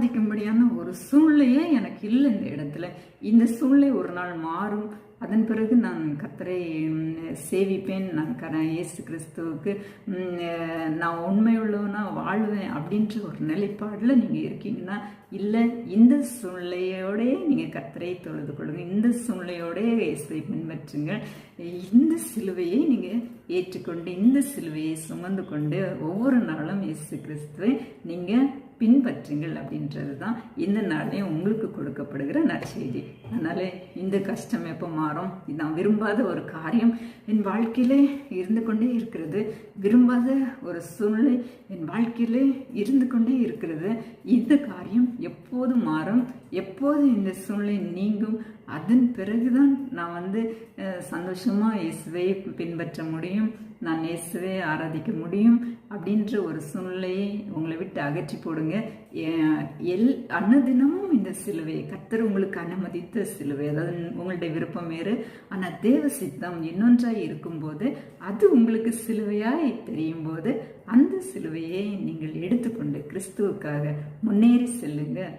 சாதிக்கும்படியான ஒரு சூழ்நிலையே எனக்கு இல்லை இந்த இடத்துல. இந்த சூழ்நிலை ஒரு நாள் மாறும். அதன் பிறகு நான் கத்தரை சேவிப்பேன். நான் கர இயேசு கிறிஸ்துவுக்கு நான் உண்மையுள்ளவனா வாழ்வேன் அப்படின்ற ஒரு நிலைப்பாடில் நீங்கள் இருக்கீங்கன்னா இல்லை இந்த சூழ்நிலையோடையே நீங்கள் கத்தரை தொழுது கொள்ளுங்க. இந்த சூழ்நிலையோடையே இயேசுவை பின்பற்றுங்க. இந்த சிலுவையை நீங்கள் ஏற்றுக்கொண்டு இந்த சிலுவையை சுமந்து கொண்டு ஒவ்வொரு நாளும் இயேசு கிறிஸ்துவை நீங்கள் கஷ்டங்கள் அப்படின்றது தான் இந்த நாளையும் உங்களுக்கு கொடுக்கப்படுகிற நற்செய்தி. அதனால இந்த கஷ்டம் எப்போ மாறும்? நான் விரும்பாத ஒரு காரியம். என் வாழ்க்கையிலே இருந்து கொண்டே இருக்கிறது. விரும்பாத ஒரு சூழ்நிலை என் வாழ்க்கையிலே இருந்து கொண்டே இருக்கிறது. இந்த காரியம் எப்போது மாறும்? எப்போது இந்த சூழ்நிலை நீங்கும். அதன் பிறகுதான் நான் வந்து சந்தோஷமாக இயேசுவையை இயேசுவை பின்பற்ற முடியும். நான் இயேசுவை ஆராதிக்க முடியும் அப்படின்ற ஒரு சூழ்நிலையை உங்களை விட்டு அகற்றி போடுங்க. எல் அன்னதினமும் இந்த சிலுவையை கத்தர் உங்களுக்கு அனுமதித்த சிலுவை அதாவது உங்களுடைய விருப்பம் வேறு. ஆனால் தேவ சித்தம் இன்னொன்றாக இருக்கும்போது அது உங்களுக்கு சிலுவையாய் தெரியும் போது அந்த சிலுவையை நீங்கள் எடுத்துக்கொண்டு கிறிஸ்துவுக்காக முன்னேறி செல்லுங்கள்